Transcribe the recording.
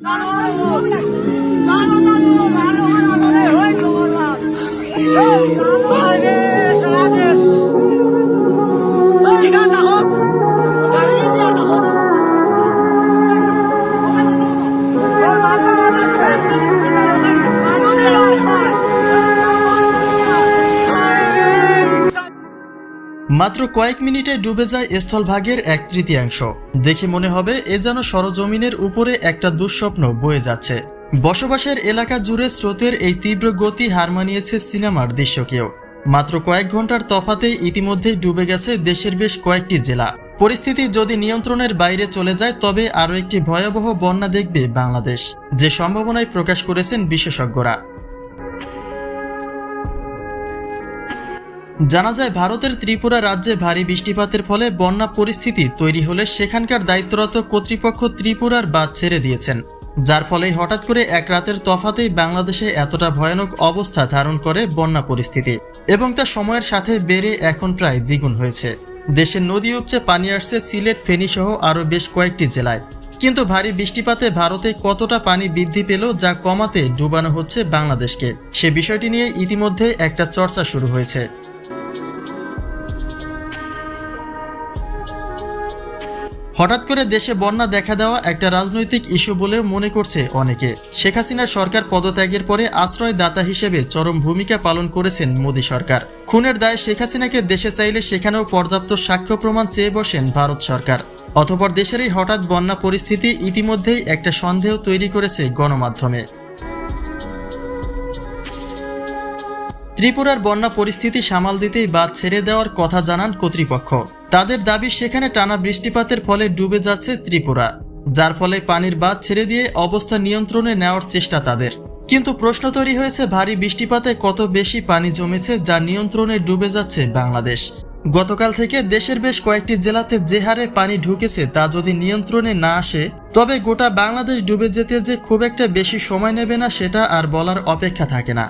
拉住，拉住，拉住，মাত্র কয়েক মিনিটে ডুবে যায় স্থলভাগের এক তৃতীয়াংশ। দেখে মনে হবে এ যেন সরজমিনের উপরে একটা দুঃস্বপ্ন বয়ে যাচ্ছে। বসবাসের এলাকা জুড়ে স্রোতের এই তীব্র গতি হার মানিয়েছে সিনেমার দৃশ্যকেও। মাত্র কয়েক ঘণ্টার তফাতেই ইতিমধ্যেই ডুবে গেছে দেশের বেশ কয়েকটি জেলা। পরিস্থিতি যদি নিয়ন্ত্রণের বাইরে চলে যায়, তবে আরও একটি ভয়াবহ বন্যা দেখবে বাংলাদেশ, যে সম্ভাবনায় প্রকাশ করেছেন বিশেষজ্ঞরা। জানা যায়, ভারতের ত্রিপুরা রাজ্যে ভারী বৃষ্টিপাতের ফলে বন্যা পরিস্থিতি তৈরি হলে সেখানকার দায়িত্বরত কর্তৃপক্ষ ত্রিপুরার বাদ ছেড়ে দিয়েছেন। যার ফলে হঠাৎ করে এক রাতের তফাতেই বাংলাদেশে এতটা ভয়ানক অবস্থা ধারণ করে বন্যা পরিস্থিতি এবং তা সময়ের সাথে বেড়ে এখন প্রায় দ্বিগুণ হয়েছে। দেশের নদী উপচে পানি আসছে, সিলেট ফেনী সহ আরও বেশ কয়েকটি জেলায়। কিন্তু ভারী বৃষ্টিপাতে ভারতে কতটা পানি বৃদ্ধি পেল যা কমাতে ডুবানো হচ্ছে বাংলাদেশকে, সে বিষয়টি নিয়ে ইতিমধ্যে একটা চর্চা শুরু হয়েছে। হঠাৎ করে দেশে বন্যা দেখা দেওয়া একটা রাজনৈতিক ইস্যু বলেও মনে করছে অনেকে। শেখ হাসিনার সরকার পদত্যাগের পরে আশ্রয়দাতা হিসেবে চরম ভূমিকা পালন করেছেন মোদী সরকার। খুনের দায়ে শেখ হাসিনাকে দেশে চাইলে সেখানেও পর্যাপ্ত সাক্ষ্য প্রমাণ চেয়ে বসেন ভারত সরকার। অতপর দেশের এই হঠাৎ বন্যা পরিস্থিতি ইতিমধ্যেই একটা সন্দেহ তৈরি করেছে গণমাধ্যমে। ত্রিপুরার বন্যা পরিস্থিতি সামাল দিতেই বাদ ছেড়ে দেওয়ার কথা জানান কর্তৃপক্ষ। তাদের দাবি সেখানে টানা বৃষ্টিপাতের ফলে ডুবে যাচ্ছে ত্রিপুরা, যার ফলে পানির বাঁধ ছেড়ে দিয়ে অবস্থা নিয়ন্ত্রণে নেওয়ার চেষ্টা তাদের। কিন্তু প্রশ্ন তৈরি হয়েছে, ভারী বৃষ্টিপাতে কত বেশি পানি জমেছে যা নিয়ন্ত্রণে ডুবে যাচ্ছে বাংলাদেশ? গতকাল থেকে দেশের বেশ কয়েকটি জেলাতে যে হারে পানি ঢুকেছে তা যদি নিয়ন্ত্রণে না আসে, তবে গোটা বাংলাদেশ ডুবে যেতে যে খুব একটা বেশি সময় নেবে না সেটা আর বলার অপেক্ষা থাকে না।